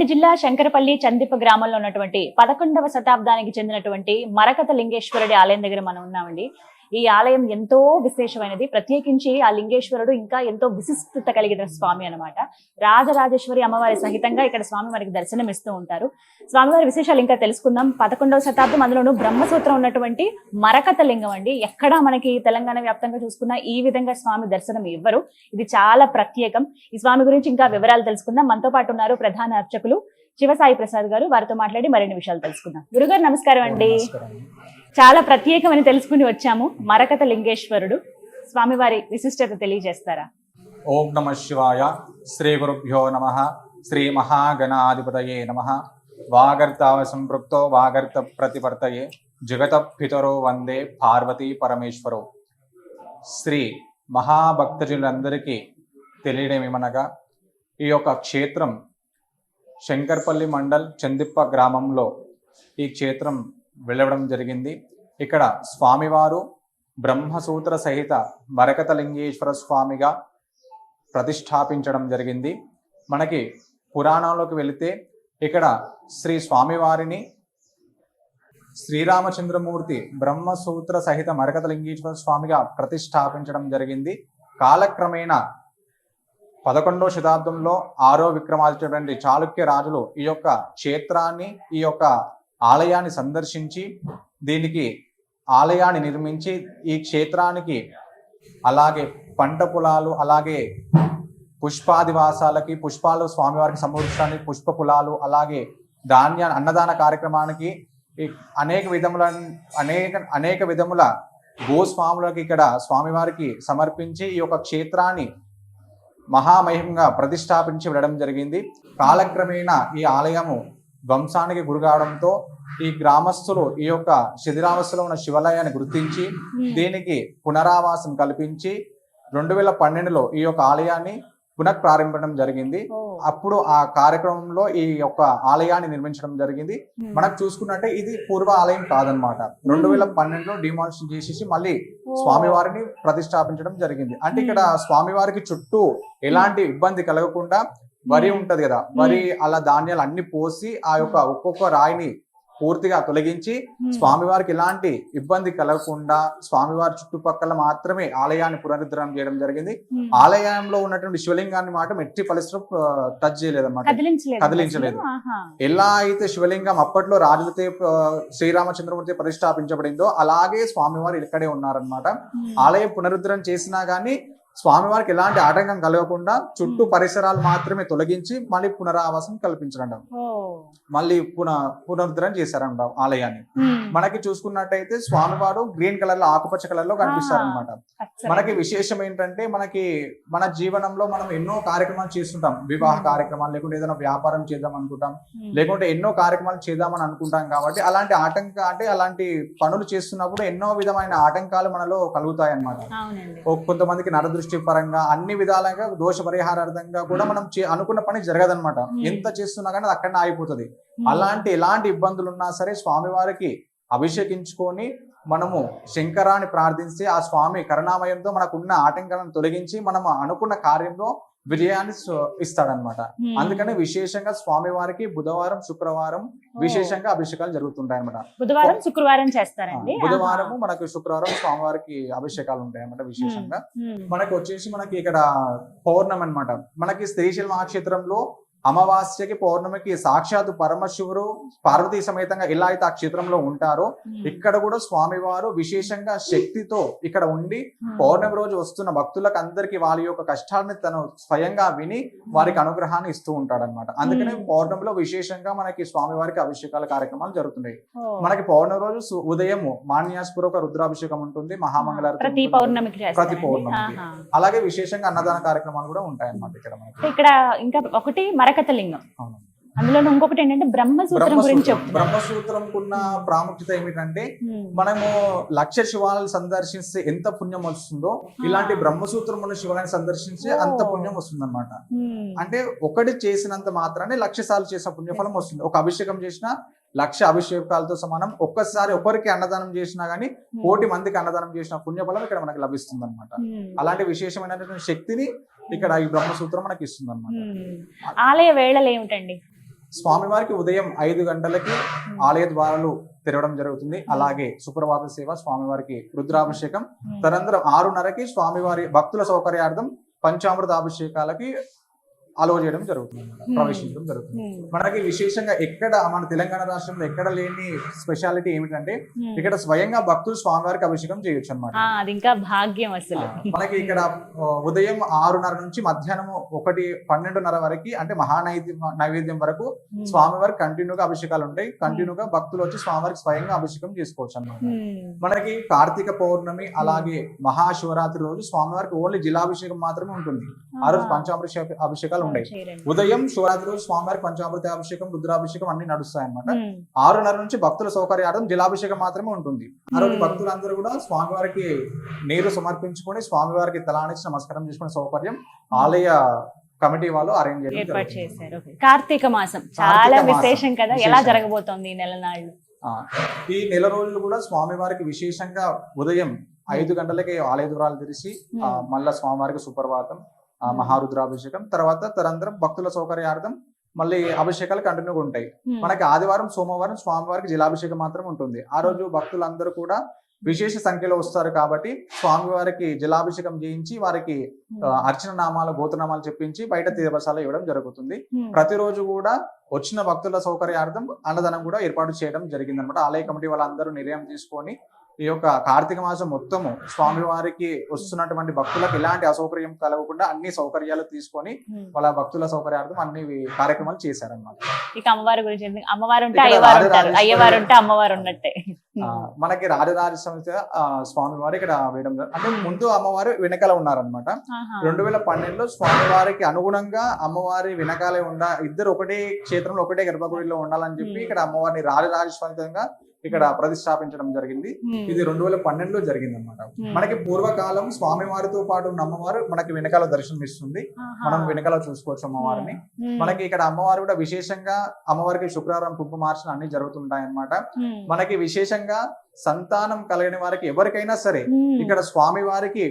రంగారెడ్డి జిల్లా శంకరపల్లి చందిప గ్రామంలో ఉన్నటువంటి పదకొండవ శతాబ్దానికి చెందినటువంటి మరకత లింగేశ్వరుడి ఆలయం దగ్గర మనం ఉన్నామండి. ఈ ఆలయం ఎంతో విశేషమైనది. ప్రత్యేకించి ఆ లింగేశ్వరుడు ఇంకా ఎంతో విశిష్టత కలిగిన స్వామి అన్నమాట. రాజరాజేశ్వరి అమ్మవారి సహితంగా ఇక్కడ స్వామి మనకి దర్శనం ఇస్తూ ఉంటారు. స్వామివారి విశేషాలు ఇంకా తెలుసుకుందాం. పదకొండవ శతాబ్దం అందులోనూ బ్రహ్మసూత్రం ఉన్నటువంటి మరకత లింగం అండి. ఎక్కడా మనకి తెలంగాణ వ్యాప్తంగా చూసుకున్నా ఈ విధంగా స్వామి దర్శనం ఇవ్వరు. ఇది చాలా ప్రత్యేకం. ఈ స్వామి గురించి ఇంకా వివరాలు తెలుసుకుందాం. మనతో పాటు ఉన్నారు ప్రధాన అర్చకులు శివసాయి ప్రసాద్ గారు. వారితో మాట్లాడి మరిన్ని విషయాలు తెలుసుకుందాం. గురుగారు నమస్కారం అండి. చాలా ప్రత్యేకమని తెలుసుకుని వచ్చాము. మరకత లింగేశ్వరుడు. స్వామివారి విశిష్టత తెలియజేస్తారా? ఓం నమ శివాయ. శ్రీ గురుభ్యో నమ. శ్రీ మహాగణాధిపతయే నమ. వాగర్తావ సంపృక్తో వాగర్త ప్రతిపర్తయే. జగత పితరో వందే పార్వతీ పరమేశ్వరో. శ్రీ మహాభక్తజులందరికీ తెలియడమేమనగా ఈ యొక్క క్షేత్రం శంకర్పల్లి మండల్ చందిప్ప గ్రామంలో ఈ క్షేత్రం వెళ్ళడం జరిగింది. ఇక్కడ స్వామివారు బ్రహ్మసూత్ర సహిత మరకతలింగేశ్వర స్వామిగా ప్రతిష్టాపించడం జరిగింది. మనకి పురాణంలోకి వెళితే ఇక్కడ శ్రీ స్వామివారిని శ్రీరామచంద్రమూర్తి బ్రహ్మసూత్ర సహిత మరకత లింగేశ్వర స్వామిగా ప్రతిష్టాపించడం జరిగింది. కాలక్రమేణా పదకొండవ శతాబ్దంలో ఆరో విక్రమాదిత్యుడు చాళుక్య రాజులు ఈ యొక్క క్షేత్రాన్ని ఈ యొక్క ఆలయాన్ని సందర్శించి దీనికి ఆలయాన్ని నిర్మించి ఈ క్షేత్రానికి అలాగే పంట పొలాలు అలాగే పుష్పాదివాసాలకి పుష్పాలు స్వామివారికి సమర్పించడానికి పుష్ప కులాలు అలాగే ధాన్య అన్నదాన కార్యక్రమానికి ఈ అనేక విధముల అనేక అనేక విధముల గోస్వాములకు ఇక్కడ స్వామివారికి సమర్పించి ఈ యొక్క క్షేత్రాన్ని మహామహిమంగా ప్రతిష్టాపించి వెళ్ళడం జరిగింది. కాలక్రమేణా ఈ ఆలయము ధ్వంసానికి గురికావడంతో ఈ గ్రామస్తులు ఈ యొక్క శిథిరావస్థలో ఉన్న శివాలయాన్ని గుర్తించి దీనికి పునరావాసం కల్పించి రెండు వేల పన్నెండులో ఈ యొక్క ఆలయాన్ని పునఃప్రారంభించడం జరిగింది. అప్పుడు ఆ కార్యక్రమంలో ఈ యొక్క ఆలయాన్ని నిర్మించడం జరిగింది. మనకు చూసుకున్నట్టే ఇది పూర్వ ఆలయం కాదనమాట రెండు వేల పన్నెండులో డిమాలిషన్ చేసేసి మళ్ళీ స్వామివారిని ప్రతిష్టాపించడం జరిగింది. అంటే ఇక్కడ స్వామివారికి చుట్టూ ఎలాంటి ఇబ్బంది కలగకుండా వరి ఉంటది కదా వరి అలా ధాన్యాలు అన్ని పోసి ఆ యొక్క ఒక్కొక్క రాయిని పూర్తిగా తొలగించి స్వామివారికి ఎలాంటి ఇబ్బంది కలగకుండా స్వామివారి చుట్టుపక్కల మాత్రమే ఆలయాన్ని పునరుద్ధరణ చేయడం జరిగింది. ఆలయంలో ఉన్నటువంటి శివలింగాన్ని మాత్రం ఎట్టి పరిస్థితుల్లో టచ్ చేయలేదన్నమాట. కదిలించలేదు. ఎలా అయితే శివలింగం అప్పట్లో రాజులతో శ్రీరామచంద్రమూర్తి ప్రతిష్టాపించబడిందో అలాగే స్వామివారు ఇక్కడే ఉన్నారనమాట. ఆలయం పునరుద్ధరణ చేసినా గానీ స్వామివారికి ఎలాంటి ఆటంకం కలగకుండా చుట్టూ పరిసరాలు మాత్రమే తొలగించి మళ్ళీ పునరావాసం కల్పించడం. మళ్ళీ పున పునరుద్ధరణ చేశారంట ఆలయాన్ని ఉమ్. మనకి చూసుకున్నట్టయితే స్వామివారు గ్రీన్ కలర్లో ఆకుపచ్చ కలర్లో కనిపిస్తారనమాట అచ్చరే. మనకి విశేషం ఏంటంటే మనకి మన జీవనంలో మనం ఎన్నో కార్యక్రమాలు చేస్తుంటాం. వివాహ కార్యక్రమాలు లేకుంటే ఏదైనా వ్యాపారం చేద్దాం అనుకుంటాం. ఉమ్. లేకుంటే ఎన్నో కార్యక్రమాలు చేద్దామని అనుకుంటాం కాబట్టి అలాంటి ఆటంక అంటే అలాంటి పనులు చేస్తున్నప్పుడు ఎన్నో విధమైన ఆటంకాలు మనలో కలుగుతాయి అన్నమాట కొంతమందికి నరదృష్టి పరంగా అన్ని విధాలుగా దోష పరిహారార్థంగా కూడా మనం చే- అనుకున్న పని జరగదన్నమాట. Hmm. ఎంత చేస్తున్నా కానీ అది అక్కడనే ఆగిపోతుంది. అలాంటి ఎలాంటి ఇబ్బందులు ఉన్నా సరే స్వామివారికి అభిషేకించుకొని మనము శంకరాన్ని ప్రార్థించి ఆ స్వామి కరుణామయంతో మనకున్న ఆటంకాలను తొలగించి మనం అనుకున్న కార్యంలో విజయాన్ని ఇస్తాడనమాట ఉమ్. అందుకని విశేషంగా స్వామివారికి బుధవారం శుక్రవారం ఓ. విశేషంగా అభిషేకాలు జరుగుతుంటాయి అనమాట బుధవారం శుక్రవారం చేస్తారండి? బుధవారము మనకు శుక్రవారం స్వామివారికి అభిషేకాలు ఉంటాయి అన్నమాట విశేషంగా ఉమ్. మనకి వచ్చేసి మనకి ఇక్కడ పౌర్ణమి అన్నమాట మనకి శ్రీశైల మహాక్షేత్రంలో అమావాస్యకి పౌర్ణమికి సాక్షాత్ పరమశివుడు పార్వతీ సమేతంగా ఎలా అయితే ఆ క్షేత్రంలో ఉంటారో ఉమ్. ఇక్కడ కూడా స్వామివారు విశేషంగా శక్తితో ఇక్కడ ఉండి ఉమ్. పౌర్ణమి రోజు వస్తున్న భక్తులకు అందరికి వాళ్ళ యొక్క కష్టాన్ని తను స్వయంగా విని వారికి అనుగ్రహాన్ని ఇస్తూ ఉంటాడన్నమాట అందుకనే Hmm. పౌర్ణమిలో విశేషంగా మనకి స్వామివారికి అభిషేకాల కార్యక్రమాలు జరుగుతున్నాయి. మనకి పౌర్ణమి రోజు ఉదయం మాన్యాస్పూర్వక రుద్రాభిషేకం ఉంటుంది మహామంగళారతి ప్రతి ఉంటుంది. పౌర్ణమికి ప్రతి చేస్తారండి? పౌర్ణమికి. ఆహా. అలాగే విశేషంగా అన్నదాన కార్యక్రమాలు కూడా ఉంటాయి అన్నమాట ఇక్కడ ఇక్కడ ఇంకా ఒకటి మరకత లింగం. అందులో ఇంకొకటి ఏంటంటే బ్రహ్మసూత్రం గురించి బ్రహ్మసూత్రం బ్రహ్మసూత్రంకున్న ప్రాముఖ్యత ఏమిటంటే. మనము లక్ష శివాలయాలు సందర్శిస్తే ఎంత పుణ్యం వస్తుందో ఇలాంటి బ్రహ్మసూత్రం ఉన్న శివాలయాన్ని సందర్శించే అంత. పుణ్యం వస్తుంది అనమాట. అంటే ఒకటి చేసినంత మాత్రానే లక్ష సార్లు చేసిన పుణ్యఫలం వస్తుంది ఒక అభిషేకం చేసినా లక్ష అభిషేకాలతో సమానం ఒక్కసారి ఒకరికి అన్నదానం చేసినా గానీ. కోటి మందికి అన్నదానం చేసిన పుణ్యఫలం ఇక్కడ మనకి లభిస్తుంది అనమాట. అలాంటి విశేషమైనటువంటి శక్తిని ఇక్కడ ఈ బ్రహ్మసూత్రం మనకి ఇస్తుంది అనమాట. ఆలయ వేళలు ఏమిటండి? స్వామివారికి ఉదయం ఐదు గంటలకి ఆలయ ద్వారాలు తెరవడం జరుగుతుంది. అలాగే సుప్రభాత సేవ స్వామివారికి రుద్రాభిషేకం. తదనంతరం ఆరున్నరకి స్వామివారి భక్తుల సౌకర్యార్థం పంచామృత అభిషేకాలకి అలో చేయడం జరుగుతుంది ప్రవేశించడం జరుగుతుంది. మనకి విశేషంగా ఎక్కడ మన తెలంగాణ రాష్ట్రంలో ఎక్కడ లేని స్పెషాలిటీ ఏమిటంటే ఇక్కడ స్వయంగా భక్తులు స్వామివారికి అభిషేకం చేయొచ్చు అనమాట ఆ, అది ఇంకా భాగ్యం అసలు. మనకి ఇక్కడ ఉదయం ఆరున్నర నుంచి మధ్యాహ్నం ఒకటి పన్నెండున్నర వరకు అంటే మహానైవేద్యం నైవేద్యం వరకు ఉమ్. స్వామివారికి కంటిన్యూగా అభిషేకాలు ఉంటాయి. కంటిన్యూగా భక్తులు వచ్చి స్వామివారికి స్వయంగా అభిషేకం చేసుకోవచ్చు అన్నమాట. ఉమ్. మనకి కార్తీక పౌర్ణమి అలాగే మహాశివరాత్రి రోజు స్వామివారికి ఓన్లీ జిలాభిషేకం మాత్రమే ఉంటుంది. ఆ రోజు పంచామృత అభిషేకాలు చేయరండి. ఉదయం శివరాత్రి రోజు స్వామివారికి పంచామృత అభిషేకం రుద్రాభిషేకం అన్ని నడుస్తాయి అన్నమాట ఉమ్. ఆరున్నర నుంచి భక్తుల సౌకర్యార్థం జలాభిషేకం మాత్రమే ఉంటుంది ఆ రోజు. భక్తులందరూ కూడా స్వామివారికి నీరు సమర్పించుకొని స్వామివారికి తలానిచ్చి నమస్కారం చేసుకునే సౌకర్యం ఆలయ కమిటీ వాళ్ళు అరేంజ్. చేశారు. కార్తీక మాసం చాలా. విశేషం కదా ఎలా. జరగబోతోంది ఈ నెల నాళ్ళు ఈ నెల రోజులు కూడా స్వామివారికి విశేషంగా ఉదయం ఐదు గంటలకి ఆలయ ద్వారాలు తెరిచి. మళ్ళా స్వామివారికి సుప్రభాతం. మహారుద్రాభిషేకం. తర్వాత తరంతరం భక్తుల సౌకర్యార్థం మళ్ళీ అభిషేకాలు కంటిన్యూగా ఉంటాయి. మనకి ఆదివారం సోమవారం స్వామివారికి జలాభిషేకం మాత్రం ఉంటుంది. ఆ రోజు భక్తులందరూ కూడా విశేష సంఖ్యలో వస్తారు కాబట్టి స్వామివారికి జలాభిషేకం చేయించి వారికి అర్చన నామాలు గోత్రనామాలు చెప్పించి బయట తీరవసాలు ఇవ్వడం జరుగుతుంది. ప్రతిరోజు కూడా వచ్చిన భక్తుల సౌకర్యార్థం అన్నదానం కూడా ఏర్పాటు చేయడం జరిగింది అనమాట ఆలయ కమిటీ వాళ్ళందరూ నిర్ణయం తీసుకొని ఈ యొక్క కార్తీక మాసం మొత్తము స్వామివారికి వస్తున్నటువంటి భక్తులకు ఎలాంటి అసౌకర్యం కలగకుండా అన్ని సౌకర్యాలు తీసుకొని. వాళ్ళ భక్తుల సౌకర్యార్థం అన్ని కార్యక్రమాలు చేశారన్నమాట ఇక అమ్మవారి గురించి? అమ్మవారు ఉంటే అయ్యవారు ఉంటే అమ్మవారు ఉన్నట్టే మనకి రాజరాజ సంస్థ స్వామి వారు ఇక్కడ వేయడం అంటే ముందు అమ్మవారు వెనకాల ఉన్నారనమాట. రెండు వేల పన్నెండులో స్వామివారికి అనుగుణంగా అమ్మవారి వెనకాలే ఉండ ఇద్దరు ఒకటే క్షేత్రంలో ఒకటే గర్భగుడిలో ఉండాలని చెప్పి. ఇక్కడ అమ్మవారిని రాజరాజస్వంతంగా ఇక్కడ ప్రతిష్టాపించడం జరిగింది ఉమ్. ఇది రెండు వేల పన్నెండులో జరిగింది అనమాట Hmm. మనకి పూర్వకాలం స్వామివారితో పాటు ఉన్న అమ్మవారు మనకి వెనకాల దర్శనం ఇస్తుంది. మనం వెనకాల చూసుకోవచ్చు అమ్మవారిని. మనకి ఇక్కడ అమ్మవారు కూడా విశేషంగా అమ్మవారికి శుక్రవారం కుంకుమార్చన అన్ని జరుగుతుంటాయి అన్నమాట ఉమ్. మనకి విశేషంగా సంతానం కలిగిన వారికి ఎవరికైనా సరే. ఇక్కడ స్వామి వారికి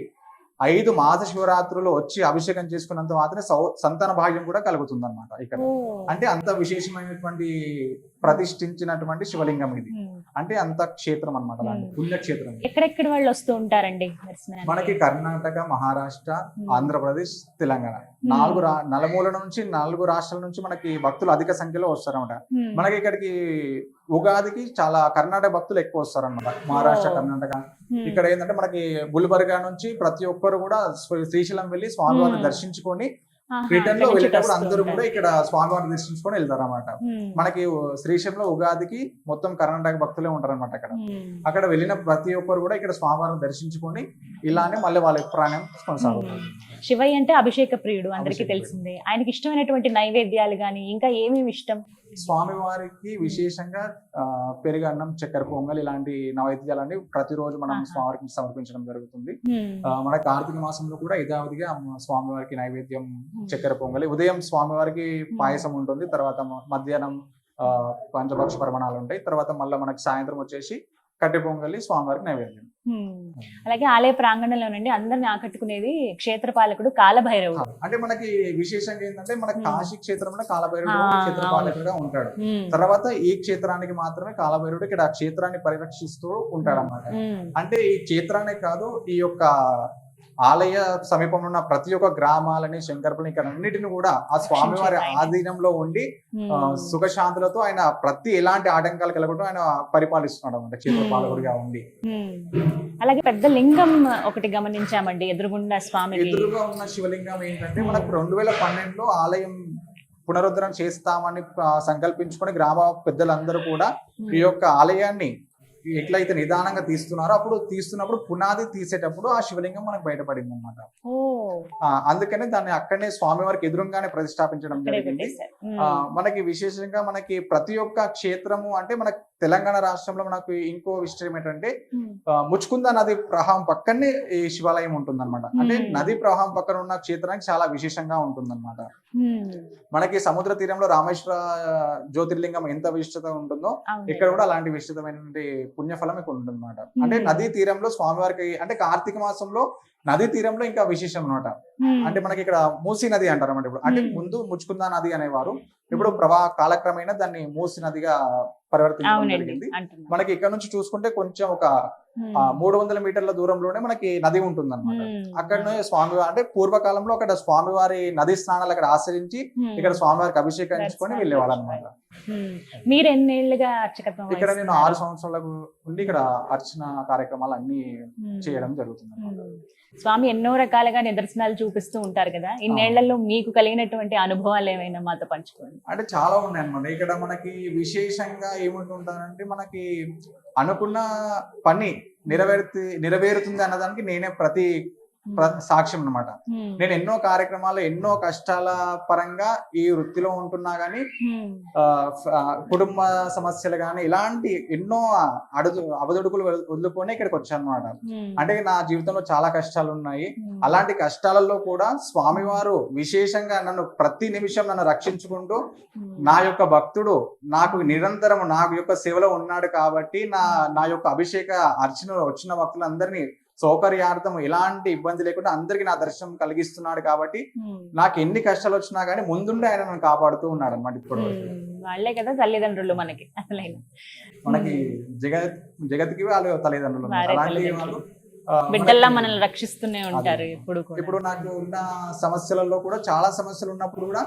ఐదు మాస శివరాత్రులు వచ్చి అభిషేకం చేసుకున్నంత మాత్రమే సౌ- సంతాన భాగ్యం కూడా కలుగుతుంది అనమాట ఇక్కడ. అంటే అంత విశేషమైనటువంటి ప్రతిష్ఠించినటువంటి శివలింగం ఇది. అంటే అంత క్షేత్రం అనమాట. పుణ్యక్షేత్రం. ఎక్కడెక్కడ వాళ్ళు వస్తూ ఉంటారండి? మనకి కర్ణాటక మహారాష్ట్ర. ఆంధ్రప్రదేశ్ తెలంగాణ నాలుగు రా నలుమూల నుంచి నాలుగు రాష్ట్రాల నుంచి మనకి భక్తులు అధిక సంఖ్యలో వస్తారన్నమాట. మనకి ఇక్కడికి ఉగాదికి చాలా కర్ణాటక భక్తులు ఎక్కువ వస్తారన్నమాట మహారాష్ట్ర Oh. కర్ణాటక. ఇక్కడ ఏంటంటే మనకి గుల్బర్గా నుంచి ప్రతి ఒక్కరు కూడా శ్రీ- శ్రీశైలం వెళ్ళి స్వామివారిని. దర్శించుకొని రిటర్న్లో వెళ్ళేటప్పుడు అందరూ కూడా. ఇక్కడ స్వామివారిని దర్శించుకొని వెళ్తారు అనమాట. మనకి శ్రీశైలంలో ఉగాదికి మొత్తం కర్ణాటక భక్తులే ఉంటారు అనమాట అక్కడ. అక్కడ వెళ్ళిన ప్రతి ఒక్కరు కూడా ఇక్కడ స్వామివారిని దర్శించుకొని ఇలానే మళ్ళీ వాళ్ళ ప్రాణం కొనసాగుతుంది శివయ్య అంటే అభిషేక ప్రియుడు అందరికీ తెలిసిందే ఆయనకి ఇష్టమైనటువంటి నైవేద్యాలు గాని ఇంకా ఏమేమి ఇష్టం స్వామివారికి విశేషంగా ఆ, పెరుగన్నం చక్కెర పొంగల్ ఇలాంటి నైవేద్యాలన్నీ ప్రతిరోజు మనం. స్వామివారికి సమర్పించడం జరుగుతుంది. మన కార్తీక మాసంలో కూడా యథావిధిగా స్వామివారికి నైవేద్యం చక్కెర పొంగలి ఉదయం స్వామివారికి పాయసం ఉంటుంది తర్వాత మధ్యాహ్నం ఆ, పంచభక్ష పరమణాలు ఉంటాయి తర్వాత మళ్ళీ మనకి సాయంత్రం వచ్చేసి కట్టె పొంగలి స్వామివారికి నైవేద్యం. అలాగే ఆలయ ప్రాంగణంలోనండి అందరిని ఆకట్టుకునేది క్షేత్రపాలకుడు కాలభైరవుడు అంటే మనకి విశేషంగా ఏంటంటే మన. కాశీ క్షేత్రంలో క్షేత్రపాలకుడుగా ఉంటాడు. తర్వాత ఈ క్షేత్రానికి మాత్రమే కాలభైరుడు ఇక్కడ ఆ క్షేత్రాన్ని పరిరక్షిస్తూ ఉంటాడు అన్నమాట. అంటే ఈ క్షేత్రాన్ని కాదు ఈ యొక్క ఆలయ సమీపంలో ఉన్న ప్రతి ఒక్క గ్రామాలని శంకర్పులని ఇక్కడ అన్నిటిని కూడా ఆ స్వామివారి. ఆధీనంలో ఉండి ఉమ్. సుఖశాంతులతో ఆయన ప్రతి ఎలాంటి ఆటంకాలు కలగకుండా ఆయన పరిపాలిస్తున్నాడు అనమాట క్షేత్రపాలకుడిగా ఉండి ఉమ్. అలాగే పెద్ద లింగం ఒకటి గమనించామండి ఎదురుగుండా స్వామికి ఎదురుగా ఉన్న శివలింగం ఏంటంటే మనకు రెండు వేల పన్నెండులో ఆలయం పునరుద్ధరణ చేస్తామని సంకల్పించుకొని గ్రామ పెద్దలందరూ కూడా. ఈ యొక్క ఆలయాన్ని ఎట్లయితే నిదానంగా తీస్తున్నారో అప్పుడు తీస్తున్నప్పుడు పునాది తీసేటప్పుడు ఆ శివలింగం మనకు బయటపడింది అనమాట ఓ అందుకనే దాన్ని అక్కడనే స్వామివారికి ఎదురుగానే ప్రతిష్టాపించడం జరిగింది. మనకి విశేషంగా మనకి ప్రతి ఒక్క క్షేత్రము అంటే మన తెలంగాణ రాష్ట్రంలో మనకు ఇంకో విషయం ఏంటంటే ముచ్చుకుంద నది ప్రవాహం పక్కనే ఈ శివాలయం ఉంటుందన్నమాట. అంటే Hmm. నది ప్రవాహం పక్కన ఉన్న క్షేత్రానికి చాలా విశేషంగా ఉంటుందన్నమాట. మనకి సముద్ర తీరంలో రామేశ్వర జ్యోతిర్లింగం ఎంత విశిష్టత ఉంటుందో ఇక్కడ కూడా అలాంటి విశిష్టమైనటువంటి పుణ్యఫలం ఇక్కడ ఉంటుందన్నమాట అంటే Hmm. నదీ తీరంలో స్వామివారికి అంటే కార్తీక మాసంలో నదీ తీరంలో ఇంకా విశేషం అనమాట అంటే మనకి ఇక్కడ మూసీ నది అంటారు అన్నమాట ఇప్పుడు. అంటే. ముందు ముచ్చుకుందా నది అనేవారు. ఇప్పుడు ప్రవా కాలక్రమేణా దాన్ని మూసీ నదిగా పరివర్తించడం జరిగింది. మనకి ఇక్కడ నుంచి చూసుకుంటే కొంచెం ఒక మూడు వందల మీటర్ల దూరంలోనే మనకి నది ఉంటుంది అనమాట అక్కడ స్వామి అంటే పూర్వకాలంలో అక్కడ స్వామివారి నది స్నానాలు అక్కడ ఆశ్రయించి ఇక్కడ స్వామివారికి అభిషేకించుకొని వెళ్ళేవాళ్ళు. అనమాట మీరు ఎన్నేళ్ళుగా అర్చకత్వం ఇక్కడ నేను? ఆరు సంవత్సరాలకు ఉండి ఇక్కడ అర్చన కార్యక్రమాలు అన్ని. చేయడం జరుగుతుంది. స్వామి ఎన్నో రకాలుగా నిదర్శనాలు చూపిస్తూ ఉంటారు కదా? ఇన్నేళ్ళలో మీకు కలిగినటువంటి అనుభవాలు ఏమైనా మాతో పంచుకోండి. అంటే చాలా ఉన్నాయి అనమాట ఇక్కడ మనకి విశేషంగా ఏముంటుందంటే మనకి అనుకున్న పని నెరవేరుతు నెరవేరుతుంది అన్నదానికి నేనే ప్రతి సాక్ష్యం అన్నమాట ఉమ్. నేను ఎన్నో కార్యక్రమాలు ఎన్నో కష్టాల పరంగా ఈ వృత్తిలో ఉంటున్నా గానీ కుటుంబ సమస్యలు కానీ ఇలాంటి ఎన్నో అడుగు అవదొడుకులు వదులు- వదులుకొని ఇక్కడికి వచ్చాను అనమాట. అంటే నా జీవితంలో చాలా కష్టాలు ఉన్నాయి. అలాంటి కష్టాలలో కూడా స్వామివారు విశేషంగా నన్ను ప్రతి నిమిషం నన్ను రక్షించుకుంటూ. నా యొక్క భక్తుడు నాకు నిరంతరం నా యొక్క సేవలో ఉన్నాడు కాబట్టి నా నా యొక్క అభిషేక అర్చన వచ్చిన భక్తులందరినీ సౌకర్యార్థం ఎలాంటి ఇబ్బంది లేకుండా అందరికి నా దర్శనం కలిగిస్తున్నాడు కాబట్టి. నాకు ఎన్ని కష్టాలు వచ్చినా కానీ ముందుండి ఆయన నన్ను కాపాడుతూ ఉన్నాడు అనమాట ఇప్పుడు. వాళ్ళే కదా తల్లిదండ్రులు మనకి మనకి జగత్ జగత్కి వాళ్ళు తల్లిదండ్రులు అలాంటి. వాళ్ళు బిడ్డల్లా మనల్ని రక్షిస్తూనే ఉంటారు ఎప్పుడు కూడా ఇప్పుడు నాకు ఉన్న సమస్యలలో కూడా చాలా సమస్యలు ఉన్నప్పుడు కూడా.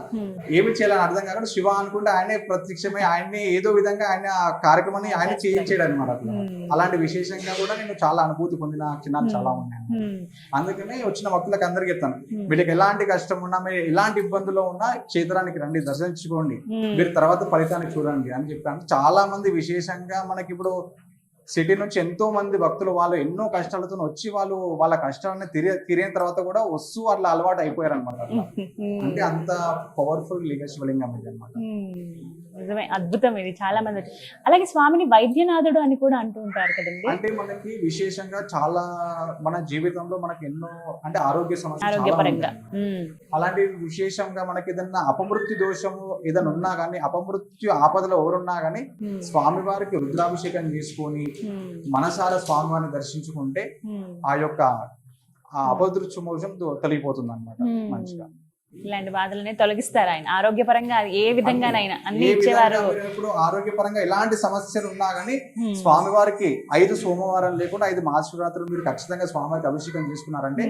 ఏమి చేయాలని అర్థం కాకుండా శివ అనుకుంటే ఆయనే ప్రత్యక్షమై ఆయన్ని ఏదో విధంగా ఆయన ఆ కార్యక్రమాన్ని ఆయన చేయించాడు అనమాట. అలాంటి విశేషంగా కూడా నేను చాలా అనుభూతి పొందిన క్షణాలు Hmm. చాలా ఉన్నాయి ఉమ్. అందుకనే వచ్చిన భక్తులకు అందరికి చెప్తాను. వీళ్ళకి ఎలాంటి కష్టం ఉన్నా మీరు ఎలాంటి ఇబ్బందుల్లో ఉన్నా క్షేత్రానికి రండి దర్శించుకోండి. మీరు తర్వాత ఫలితాన్ని చూడండి అని చెప్పాను చాలా మంది విశేషంగా మనకి ఇప్పుడు సిటీ నుంచి ఎంతో మంది భక్తులు వాళ్ళు ఎన్నో కష్టాలతో వచ్చి వాళ్ళు వాళ్ళ కష్టాలను తిరిగి తిరిగిన తర్వాత కూడా వస్తూ వాళ్ళ అలవాటు అయిపోయారు అనమాట. అంటే అంత పవర్ఫుల్ లింగ శివలింగం ఇది అనమాట. నిజమే అద్భుతం ఇది చాలా మంది అలాగే స్వామిని వైద్యనాథుడు అని కూడా అంటూ ఉంటారు కదండి అంటే మనకి విశేషంగా చాలా మన జీవితంలో మనకి ఎన్నో అంటే ఆరోగ్య సమస్యలు. అలాంటి విశేషంగా మనకి ఏదన్నా అపమృత్యు దోషము ఏదైనా ఉన్నా కానీ అపమృత్యు ఆపదలో ఎవరున్నా కానీ ఉమ్. స్వామివారికి రుద్రాభిషేకం చేసుకొని. మనసార స్వామివారిని దర్శించుకుంటే ఉమ్. ఆ యొక్క ఆ అపదృత్యు మోసం తొలగిపోతుంది అనమాట. మంచిగా ఇలాంటి బాధలనే తొలగిస్తారు ఆయన ఆరోగ్యపరంగా ఏ విధంగానైనా అన్ని ఇచ్చేవారు ఇప్పుడు ఆరోగ్యపరంగా ఎలాంటి సమస్యలు ఉన్నా కానీ. స్వామివారికి ఐదు సోమవారం లేకుండా ఐదు మహాశివరాత్రులు మీరు ఖచ్చితంగా స్వామివారికి అభిషేకం చేసుకున్నారంటే.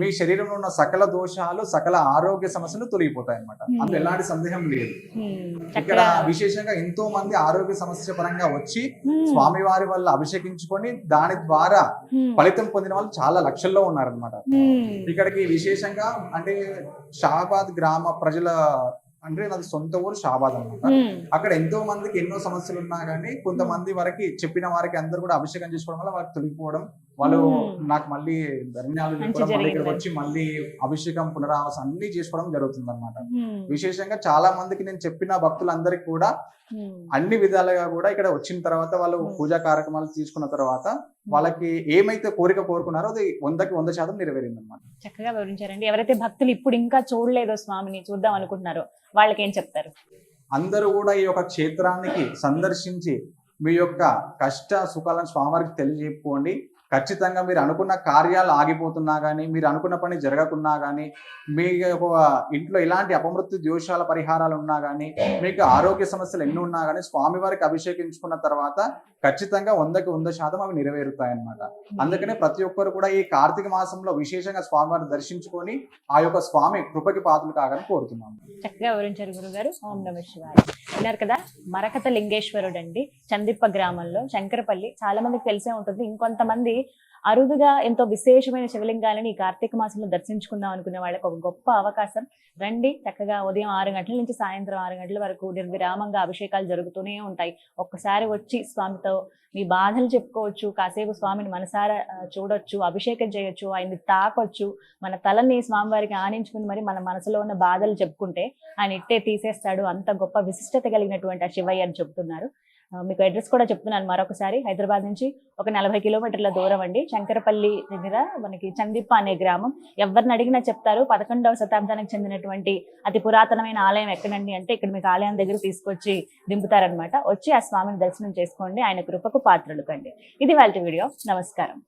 మీ శరీరంలో ఉన్న సకల దోషాలు సకల ఆరోగ్య సమస్యలు తొలగిపోతాయి అనమాట. అందులో ఎలాంటి సందేహం లేదు. ఇక్కడ విశేషంగా ఎంతో మంది ఆరోగ్య సమస్య పరంగా వచ్చి. స్వామివారి వల్ల అభిషేకించుకొని దాని ద్వారా. ఫలితం పొందిన వాళ్ళు చాలా లక్షల్లో ఉన్నారనమాట. ఇక్కడికి విశేషంగా అంటే షాబాద్ గ్రామ ప్రజల అంటే నాది సొంత ఊరు షాబాద్ అనమాట. అక్కడ ఎంతో మందికి ఎన్నో సమస్యలు ఉన్నా కానీ కొంతమంది వరకు చెప్పిన వారికి అందరూ కూడా అభిషేకం చేసుకోవడం వల్ల వాళ్ళకి తొలగిపోవడం వాళ్ళు. నాకు మళ్ళీ ధన్యాలు ఇక్కడికి. వచ్చి మళ్ళీ అభిషేకం పునరావాసం అన్ని చేసుకోవడం జరుగుతుంది అనమాట. విశేషంగా చాలా మందికి నేను చెప్పిన భక్తులందరికీ కూడా. అన్ని విధాలుగా కూడా ఇక్కడ వచ్చిన తర్వాత వాళ్ళు. పూజా కార్యక్రమాలు తీసుకున్న తర్వాత వాళ్ళకి ఏమైతే కోరిక కోరుకున్నారో అది వందకి వంద శాతం నెరవేరింది అనమాట చక్కగా వివరించారండి ఎవరైతే భక్తులు ఇప్పుడు ఇంకా చూడలేదో స్వామిని చూద్దాం అనుకుంటున్నారో వాళ్ళకి ఏం చెప్తారు అందరూ కూడా ఈ యొక్క క్షేత్రానికి సందర్శించి మీ యొక్క కష్ట సుఖాలను స్వామివారికి తెలియజెప్పుకోండి ఖచ్చితంగా మీరు అనుకున్న కార్యాలు ఆగిపోతున్నా కానీ మీరు అనుకున్న పని జరగకున్నా కానీ మీ ఇంట్లో ఎలాంటి అపమృత్యు దోషాల పరిహారాలు ఉన్నా కానీ మీకు ఆరోగ్య సమస్యలు ఎన్ని ఉన్నా కానీ స్వామివారికి అభిషేకించుకున్న తర్వాత ఖచ్చితంగా వందకి వంద శాతం అవి నెరవేరుతాయి అన్నమాట అందుకనే ప్రతి ఒక్కరు కూడా ఈ కార్తీక మాసంలో విశేషంగా స్వామివారిని దర్శించుకొని ఆ యొక్క స్వామి కృపకి పాత్రలు కాగని కోరుతున్నాము. చక్కగా వివరించారు గురుగారు. ఓం నమ శివాయ. విన్నారు కదా మరకత లింగేశ్వరుడు అండి చందిప్ప గ్రామంలో శంకరపల్లి చాలా మందికి తెలిసే ఉంటుంది. ఇంకొంతమంది అరుదుగా ఎంతో విశేషమైన శివలింగాలని ఈ కార్తీక మాసంలో దర్శించుకుందాం అనుకునే వాళ్ళకి ఒక గొప్ప అవకాశం. రండి చక్కగా ఉదయం ఆరు గంటల నుంచి సాయంత్రం ఆరు గంటల వరకు నిర్విరామంగా అభిషేకాలు జరుగుతూనే ఉంటాయి. ఒక్కసారి వచ్చి స్వామితో మీ బాధలు చెప్పుకోవచ్చు కాసేపు స్వామిని మనసారా చూడొచ్చు అభిషేకం చేయొచ్చు ఆయన్ని తాకొచ్చు మన తలని స్వామివారికి ఆనించుకుని మరి మన మనసులో ఉన్న బాధలు చెప్పుకుంటే ఆయన ఇట్టే తీసేస్తాడు. అంత గొప్ప విశిష్టత కలిగినటువంటి ఆ శివయ్య అని చెబుతున్నారు మీకు అడ్రస్ కూడా చెప్తున్నాను మరొకసారి. హైదరాబాద్ నుంచి ఒక నలభై కిలోమీటర్ల దూరం అండి. శంకరపల్లి దగ్గర మనకి చందిప్ప అనే గ్రామం. ఎవరిని అడిగినా చెప్తారు. పదకొండవ శతాబ్దానికి చెందినటువంటి అతి పురాతనమైన ఆలయం ఎక్కడండి అంటే ఇక్కడ మీకు ఆలయం దగ్గర తీసుకొచ్చి దింపుతారనమాట వచ్చి ఆ స్వామిని దర్శనం చేసుకోండి. ఆయన కృపకు పాత్రలు కండి. ఇది వాళ్ళ వీడియో. నమస్కారం.